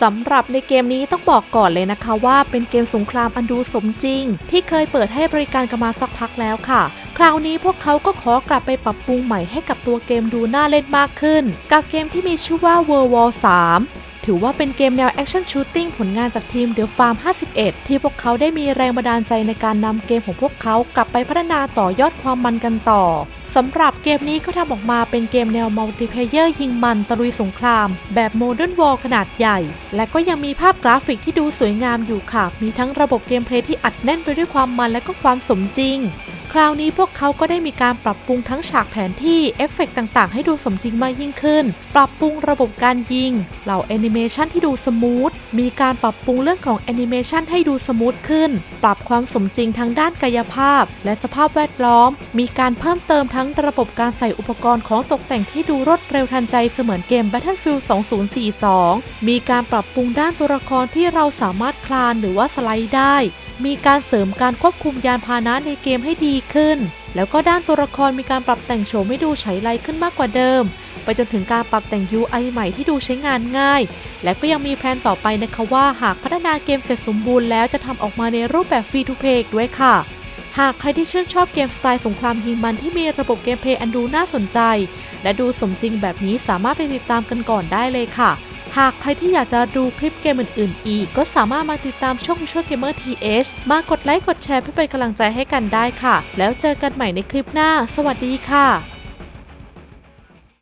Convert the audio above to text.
สำหรับในเกมนี้ต้องบอกก่อนเลยนะคะว่าเป็นเกมสงครามอันดูสมจริง ที่เคยเปิดให้บริการกันมาสักพักแล้วค่ะ คราวนี้พวกเขาก็ขอกลับไปปรับปรุงใหม่ให้กับตัวเกมดูน่าเล่นมากขึ้น กับเกมที่มีชื่อว่า World War 3 ถือว่าเป็นเกมแนวแอคชั่นชูตติ้งผลงานจากทีม The Farm 51 ที่พวกเขาได้มีแรงบันดาลใจในการนำเกมของพวกเขากลับไปพัฒนาต่อยอดความมันกันต่อสำหรับเกมนี้ก็ทำออกมาเป็นเกมแนวมัลติเพเยอร์ยิงมันตะลุยสงคราม แบบโมเดิร์นวอลขนาดใหญ่ และก็ยังมีภาพกราฟิกที่ดูสวยงามอยู่ค่ะ มีทั้งระบบเกมเพลย์ที่อัดแน่นไปด้วยความมันและก็ความสมจริง คราวนี้พวกเขาก็ได้มีการปรับปรุงทั้งฉากแผนที่เอฟเฟกต์ต่างๆ ให้ดูสมจริงมากยิ่งขึ้น ปรับปรุงระบบการยิง เหล่าแอนิเมชันที่ดูสมูท มีการปรับปรุงเรื่องของแอนิเมชันให้ดูสมูทขึ้น ปรับความสมจริงทั้งด้านกายภาพ และสภาพแวดล้อม มีการเพิ่มเติมทั้งระบบการใส่อุปกรณ์ของตกแต่งที่ดูรวดเร็วทันใจเสมือนเกม Battlefield 2042 มีการปรับปรุงด้านตัวละครที่เราสามารถคลานหรือว่าสไลด์ได้ มีการเสริมการควบคุมยานพาหนะในเกมให้ดีขึ้น แล้วก็ด้านตัวละครมีการปรับแต่งโฉมให้ดูใช้ไรขึ้นมากกว่าเดิม ไปจนถึงการปรับแต่ง UI ใหม่ที่ดูใช้งานง่าย และก็ยังมีแพลนต่อไปนะคะว่าหากพัฒนาเกมเสร็จสมบูรณ์แล้วจะทำออกมาในรูปแบบฟรีทูเพย์ด้วยค่ะหากใครที่ชื่นชอบเกมสไตล์สงครามยิงมันที่มีระบบเกมเพลย์อันดูน่าสนใจ และดูสมจริงแบบนี้สามารถไปติดตามกันก่อนได้เลยค่ะ หากใครที่อยากจะดูคลิปเกมอื่นๆ อีก ก็สามารถมาติดตามช่องช่วยเกมเมอร์ทีเอชมากดไลค์กดแชร์เพื่อเป็นกำลังใจให้กันได้ค่ะ แล้วเจอกันใหม่ในคลิปหน้า สวัสดีค่ะ